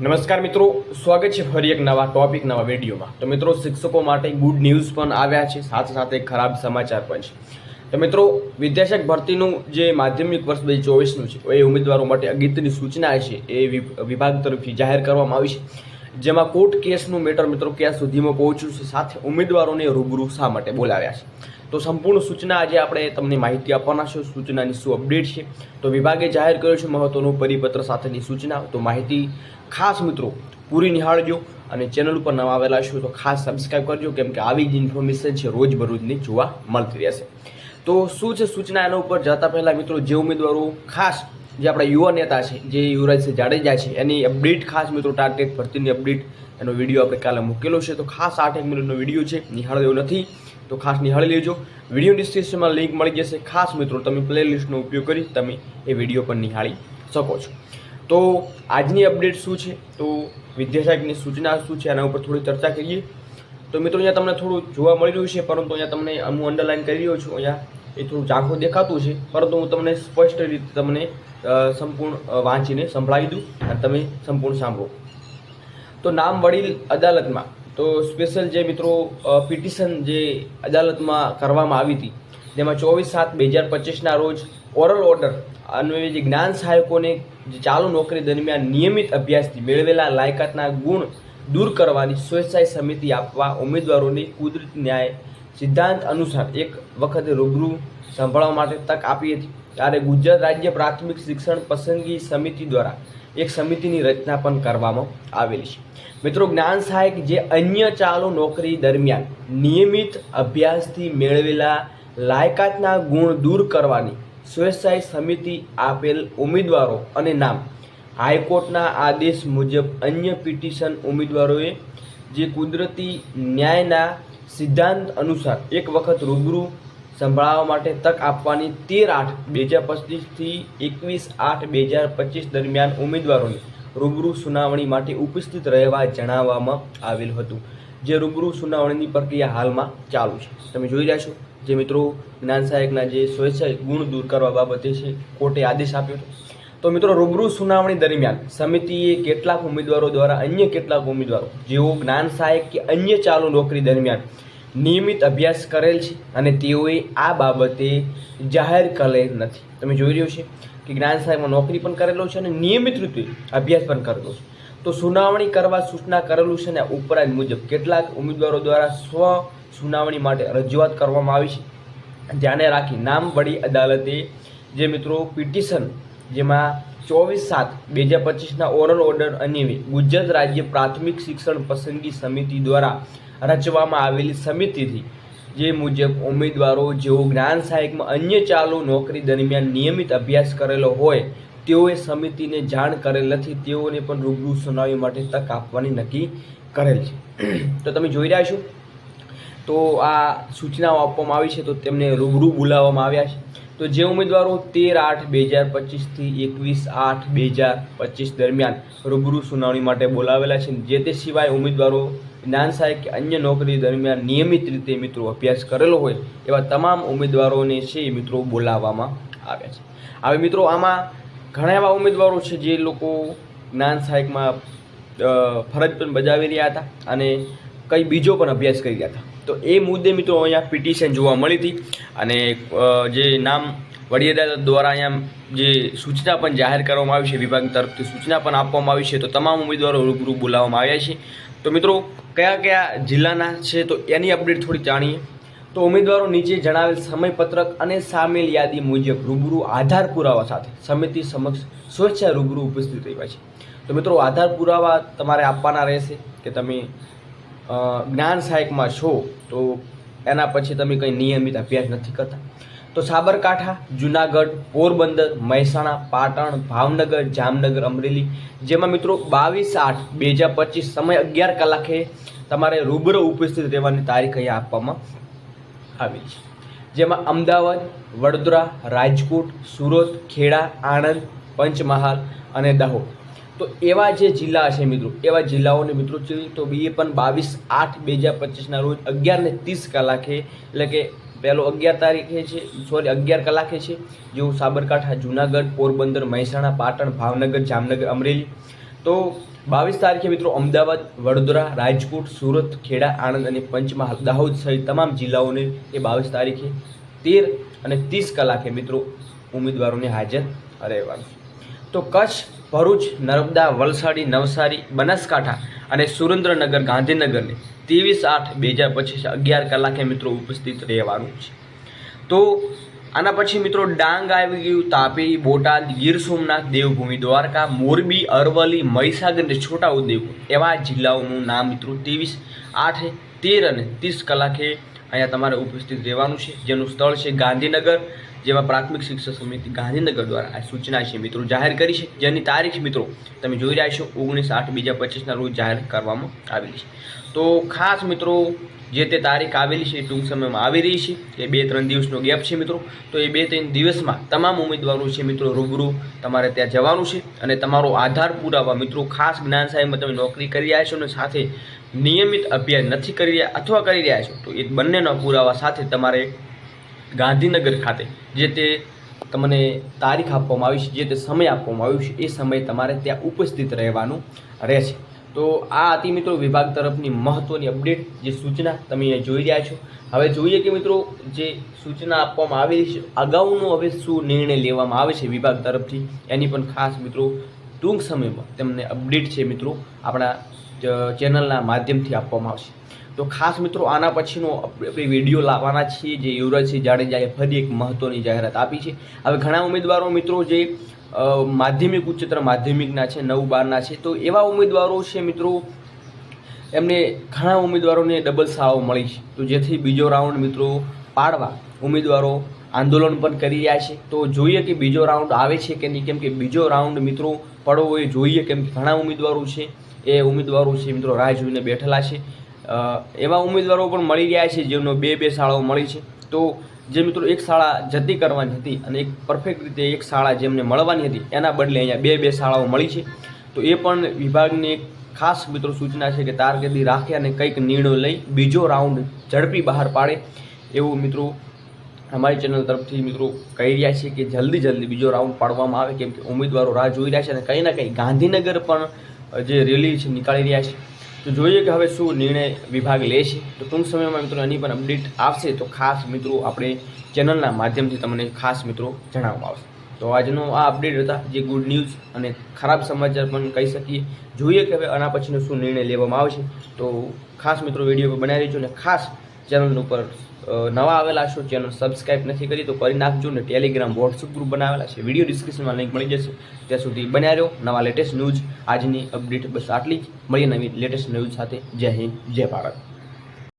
નમસ્કાર મિત્રો, સ્વાગત છે ફરી એક નવા ટોપિક નવા વિડીયોમાં. તો મિત્રો, શિક્ષકો માટે ગુડ ન્યૂઝ પણ આવ્યા છે, સાથે સાથે ખરાબ સમાચાર પણ છે. તો મિત્રો, વિદ્યાશક ભરતીનું જે માધ્યમિક વર્ષ બે ચોવીસનું છે, એ ઉમેદવારો માટે અગત્યની સૂચના છે, એ વિભાગ તરફથી જાહેર કરવામાં આવી છે. જેમાં કોર્ટ કેસનું મેટર મિત્રો ક્યાં સુધીમાં પહોંચ્યું છે, સાથે ઉમેદવારોને રૂબરૂ શા માટે બોલાવ્યા છે. તો સંપૂર્ણ સૂચના આજે આપણે તમને માહિતી આપવાના છે, સૂચનાની શું અપડેટ છે. તો વિભાગે જાહેર કર્યો છે મહત્વનું પરિપત્ર સાથેની સૂચના. તો માહિતી ખાસ મિત્રો પૂરી નિહાળજો અને ચેનલ ઉપર નવા આવેલા છો તો ખાસ સબસ્ક્રાઈબ કરજો, કેમ કે આવી જ ઇન્ફોર્મેશન છે રોજબરોજની જોવા મળતી રહેશે. તો શું છે સૂચના એના ઉપર? જતા પહેલાં મિત્રો જે ઉમેદવારો ખાસ જે આપણા યુવા નેતા છે, જે યુવરાજસિંહ જાડેજા છે, એની અપડેટ ખાસ મિત્રો ટાર્ગેટ ભરતીની અપડેટ એનો વીડિયો આપણે કાલે મૂકેલો છે. તો ખાસ આઠ એક મિનિટનો વીડિયો છે નિહાળ્યો નથી, તો ખાસ નિહાળી લેજો. વીડિયો ડિસ્ક્રિપ્શનમાં લિંક મળી જશે. ખાસ મિત્રો તમે પ્લેલિસ્ટનો ઉપયોગ કરી તમે એ વીડિયો પણ નિહાળી શકો છો. તો આજની અપડેટ શું છે? તો વિદ્યાશાખની સૂચના શું છે? એના ઉપર થોડી ચર્ચા કરીએ. તો મિત્રો, અહીંયા તમને થોડું જોવા મળી રહ્યું છે, પરંતુ અહીંયા તમને હું અંડરલાઇન કરી રહ્યો છું. અહીંયા એ થોડું ઝાંખું દેખાતું છે, પરંતુ હું તમને સ્પષ્ટ રીતે તમને સંપૂર્ણ વાંચીને સંભળાવી દઉં અને તમે સંપૂર્ણ સાંભળો. તો નામ વડીલ અદાલતમાં. તો સ્પેશિયલ જે મિત્રો પિટિશન જે અદાલતમાં કરવામાં આવી હતી જેમાં ચોવીસ સાત બે હજાર પચીસના રોજ ઓરલ ઓર્ડર અન્વયે જે જ્ઞાન સહાયકોને ચાલુ નોકરી દરમિયાન નિયમિત અભ્યાસથી મેળવેલા લાયકાતના ગુણ દૂર કરવાની સ્વેચ્છાય સમિતિ આપવા ઉમેદવારોને કુદરતી ન્યાય સિદ્ધાંત અનુસાર એક વખતે રૂબરૂ સંભાળવા માટે તક આપી હતી. ત્યારે ગુજરાત રાજ્ય પ્રાથમિક શિક્ષણ પસંદગી સમિતિ દ્વારા એક સમિતિની રચના પણ કરવામાં આવેલી છે. મિત્રો, જ્ઞાન સહાયક જે અન્ય ચાલુ નોકરી દરમિયાન નિયમિત અભ્યાસથી મેળવેલા લાયકાતના ગુણ દૂર કરવાની સ્વેચ્છાએ સમિતિ આપેલ ઉમેદવારો અને નામ. હાઈકોર્ટના આદેશ મુજબ અન્ય પિટિશન ઉમેદવારોએ જે કુદરતી ન્યાયના સિદ્ધાંત અનુસાર એક વખત રૂબરૂ સંભળાવવા માટે તક આપવાની તેર આઠ બે હજાર પચીસથી એકવીસ આઠ બે હજાર પચીસ દરમિયાન ઉમેદવારોને રૂબરૂ સુનાવણી માટે ઉપસ્થિત રહેવા જણાવવામાં આવેલ હતું. જે રૂબરૂ સુનાવણીની પ્રક્રિયા હાલમાં ચાલુ છે. તમે જોઈ રહ્યા છો જે મિત્રો જ્ઞાન સહાયકના જે સ્વૈચ્છા ગુણ દૂર કરવા બાબતે છે, કોર્ટે આદેશ આપ્યો હતો તો મિત્રો, રૂબરૂ સુનાવણી દરમિયાન સમિતિએ કેટલાક ઉમેદવારો દ્વારા અન્ય કેટલાક ઉમેદવારો, જેઓ જ્ઞાન સહાયક કે અન્ય ચાલુ નોકરી દરમિયાન નિયમિત અભ્યાસ કરેલ છે અને તેઓએ આ બાબતે જાહેર કરેલ નથી. તમે જોઈ રહ્યો છે કે જ્ઞાન સાહેબમાં નોકરી પણ કરેલો છે અને નિયમિત રીતે અભ્યાસ પણ કરેલો છે. તો સુનાવણી કરવા સૂચના કરેલું છે ને ઉપરાંત મુજબ કેટલાક ઉમેદવારો દ્વારા સ્વ સુનાવણી માટે રજૂઆત કરવામાં આવી છે. ધ્યાને રાખી નામ વડી અદાલતે જે મિત્રો પિટિશન, જેમાં ચોવીસ સાત બે હજાર પચીસના ઓરલ ઓર્ડર અન્વયે ગુજરાત રાજ્ય પ્રાથમિક શિક્ષણ પસંદગી સમિતિ દ્વારા રચવામાં આવેલી સમિતિથી જે મુજબ ઉમેદવારો જેઓ જ્ઞાન સહાયકમાં અન્ય ચાલુ નોકરી દરમિયાન નિયમિત અભ્યાસ કરેલો હોય, તેઓએ સમિતિને જાણ કરેલ નથી, તેઓને પણ રૂબરૂ સુનાવણી માટે તક આપવાની નક્કી કરેલ છે. તો તમે જોઈ રહ્યા છો તો આ સૂચનાઓ આપવામાં આવી છે, તો તેમને રૂબરૂ બોલાવવામાં આવ્યા છે. તો જે ઉમેદવારો તેર આઠ બે હજાર પચીસથી એકવીસ આઠ બે હજાર પચીસ દરમિયાન રૂબરૂ સુનાવણી માટે બોલાવેલા છે. જે તે સિવાય ઉમેદવારો જ્ઞાન સહાયક કે અન્ય નોકરી દરમિયાન નિયમિત રીતે મિત્રો અભ્યાસ કરેલો હોય, એવા તમામ ઉમેદવારોને છે મિત્રો બોલાવવામાં આવ્યા છે. હવે મિત્રો, આમાં ઘણા એવા ઉમેદવારો છે જે લોકો જ્ઞાન સહાયકમાં ફરજ પણ બજાવી રહ્યા હતા અને કંઈ બીજો પણ અભ્યાસ કરી રહ્યા હતા. તો એ મુદ્દે મિત્રો અહીંયા પિટિશન જોવા મળી હતી અને જે નામ વડી અદાલત દ્વારા અહીંયા જે સૂચના પણ જાહેર કરવામાં આવી છે વિભાગ તરફથી સૂચના પણ આપવામાં આવી છે, તો તમામ ઉમેદવારો રૂબરૂ બોલાવવામાં આવ્યા છે. તો મિત્રો, કયા કયા જિલ્લાના છે તો એની અપડેટ થોડી જાણીએ. તો ઉમેદવારો નીચે જણાવેલ સમયપત્રક અને સામેલ યાદી મુજબ રૂબરૂ આધાર પુરાવા સાથે સમિતિ સમક્ષ સ્વેચ્છા રૂબરૂ ઉપસ્થિત રહ્યા છે. તો મિત્રો, આધાર પુરાવા તમારે આપવાના રહેશે કે તમે જ્ઞાન સહાયકમાં છો, તો એના પછી તમે કંઈ નિયમિત અભ્યાસ નથી કરતા. તો સાબરકાંઠા, જુનાગઢ, પોરબંદર, મહેસાણા, પાટણ, ભાવનગર, જામનગર, અમરેલી, જેમાં મિત્રો બાવીસ આઠ બે હજાર પચીસ સમય અગિયાર કલાકે તમારે રૂબરૂ ઉપસ્થિત રહેવાની તારીખ અહીંયા આપવામાં આવી છે. જેમાં અમદાવાદ, વડોદરા, રાજકોટ, સુરત, ખેડા, આણંદ, પંચમહાલ અને દાહોદ. તો એવા જે જિલ્લા છે મિત્રો, એવા જિલ્લાઓને મિત્રો જોઈએ તો એ પણ બાવીસ આઠ બે હજાર પચીસના રોજ અગિયારને ત્રીસ કલાકે, એટલે કે પહેલો અગિયાર તારીખે છે, સોરી, અગિયાર કલાકે છે, જેવું સાબરકાંઠા, જુનાગઢ, પોરબંદર, મહેસાણા, પાટણ, ભાવનગર, જામનગર, અમરેલી. તો બાવીસ તારીખે મિત્રો અમદાવાદ, વડોદરા, રાજકોટ, સુરત, ખેડા, આણંદ અને પંચમહાલ, દાહોદ સહિત તમામ જિલ્લાઓને એ બાવીસ તારીખે તેર અને ત્રીસ કલાકે મિત્રો ઉમેદવારોને હાજર રહેવાનું તો કચ્છ ભરૂચ, નર્મદા, વલસાડી, નવસારી, બનાસકાંઠા અને સુરેન્દ્રનગર, ગાંધીનગરને ત્રેવીસ આઠ બે હજાર પચીસ અગિયાર કલાકે મિત્રો ઉપસ્થિત રહેવાનું છે. તો આના પછી મિત્રો ડાંગ આવી ગયું, તાપી, બોટાદ, ગીર સોમનાથ, દેવભૂમિ, દ્વારકા, મોરબી, અરવલ્લી, મહીસાગર અને છોટાઉદેપુર એવા જિલ્લાઓનું નામ મિત્રો ત્રેવીસ આઠ, તેર અને ત્રીસ કલાકે અહીંયા તમારે ઉપસ્થિત રહેવાનું છે. જેનું સ્થળ છે ગાંધીનગર. જેમાં પ્રાથમિક શિક્ષક સમિતિ ગાંધીનગર દ્વારા આ સૂચના છે. મિત્રો, જાહેર કરી છે. જેની તારીખ, મિત્રો, તમે જોઈ રહ્યા છો, ઓગણીસ આઠ બીજા પચીસના રોજ જાહેર કરવામાં આવેલી છે. તો ખાસ, મિત્રો, જે તે તારીખ આવેલી છે એ ટૂંક સમયમાં આવી રહી છે. એ બે ત્રણ દિવસનો ગેપ છે, મિત્રો. તો એ બે ત્રણ દિવસમાં તમામ ઉમેદવારો છે, મિત્રો, રૂબરૂ તમારે ત્યાં જવાનું છે અને તમારો આધાર પુરાવા, મિત્રો, ખાસ જ્ઞાન સાહેબમાં તમે નોકરી કરી રહ્યા છો અને સાથે નિયમિત અભ્યાસ નથી કરી રહ્યા અથવા કરી રહ્યા છો, તો એ બંનેના પુરાવા સાથે તમારે ગાંધીનગર ખાતે, જે તે તમને તારીખ આપવામાં આવી છે, જે તે સમય આપવામાં આવ્યો છે, એ સમયે તમારે ત્યાં ઉપસ્થિત રહેવાનું રહેશે. તો આ હતી મિત્રો વિભાગ તરફની મહત્ત્વની અપડેટ, જે સૂચના તમે અહીંયા જોઈ રહ્યા છો. હવે જોઈએ કે મિત્રો જે સૂચના આપવામાં આવેલી છે, અગાઉનો હવે શું નિર્ણય લેવામાં આવે છે વિભાગ તરફથી, એની પણ ખાસ મિત્રો ટૂંક સમયમાં તેમને અપડેટ છે મિત્રો આપણા ચેનલના માધ્યમથી આપવામાં આવશે. તો ખાસ મિત્રો, આના પછીનો આપણે વીડિયો લાવવાના છીએ જે યુવરાજસિંહ જાડેજાએ ફરી એક મહત્ત્વની જાહેરાત આપી છે. હવે ઘણા ઉમેદવારો મિત્રો જે માધ્યમિક, ઉચ્ચતર માધ્યમિકના છે, નવ, બારના છે, તો એવા ઉમેદવારો છે મિત્રો, એમને ઘણા ઉમેદવારોને ડબલ શાળાઓ મળી છે. તો જેથી બીજો રાઉન્ડ મિત્રો પાડવા ઉમેદવારો આંદોલન પણ કરી રહ્યા છે. તો જોઈએ કે બીજો રાઉન્ડ આવે છે કે નહીં? કેમ કે બીજો રાઉન્ડ મિત્રો પડવો એ જોઈએ કેમ કે ઘણા ઉમેદવારો છે. એ ઉમેદવારો છે, મિત્રો, રાહ જોઈને બેઠેલા છે. એવા ઉમેદવારો પણ મળી રહ્યા છે, જેમનો બે બે શાળાઓ મળી છે. તો જે મિત્રો એક શાળા જતી કરવાની હતી અને એક પરફેક્ટ રીતે એક શાળા જેમને મળવાની હતી, એના બદલે અહીંયા બે બે શાળાઓ મળી છે. તો એ પણ વિભાગની એક ખાસ મિત્રો સૂચના છે કે તારકર્દી રાખે અને કંઈક નિર્ણય લઈ બીજો રાઉન્ડ ઝડપી બહાર પાડે એવું મિત્રો અમારી ચેનલ તરફથી મિત્રો કહી રહ્યા છે કે જલ્દી જલ્દી બીજો રાઉન્ડ પાડવામાં આવે, કેમ કે ઉમેદવારો રાહ જોઈ રહ્યા છે અને કંઈ ના કંઈ ગાંધીનગર પણ જે રેલી છે નીકાળી રહ્યા છે. તો જોઈએ કે હવે શું નિર્ણય વિભાગ લે છે તો ટૂંક સમયમાં મિત્રો એની પણ અપડેટ આવશે. તો ખાસ મિત્રો આપણે ચેનલના માધ્યમથી તમને ખાસ મિત્રો જણાવવામાં આવશે. તો આજનો આ અપડેટ હતા, જે ગુડ ન્યૂઝ અને ખરાબ સમાચાર પણ કહી શકીએ. જોઈએ કે હવે આના પછીનો શું નિર્ણય લેવામાં આવશે. તો ખાસ મિત્રો વીડિયો પર બનાવી રહેજો અને ખાસ ચેનલ ઉપર નવા આવેલા છો, ચેનલ સબસ્ક્રાઈબ નથી કરી, તો કરી નાખજો ને ટેલિગ્રામ વોટ્સઅપ ગ્રુપ બનાવેલા છે. વીડિયો ડિસ્ક્રિપ્શનમાં લિંક મળી જશે. ત્યાં સુધી બન્યા રહ્યો નવા લેટેસ્ટ ન્યૂઝ આજની અપડેટ બસ આટલી જ. મળીએ નવી લેટેસ્ટ ન્યૂઝ સાથે. જય હિન્દ, જય ભારત.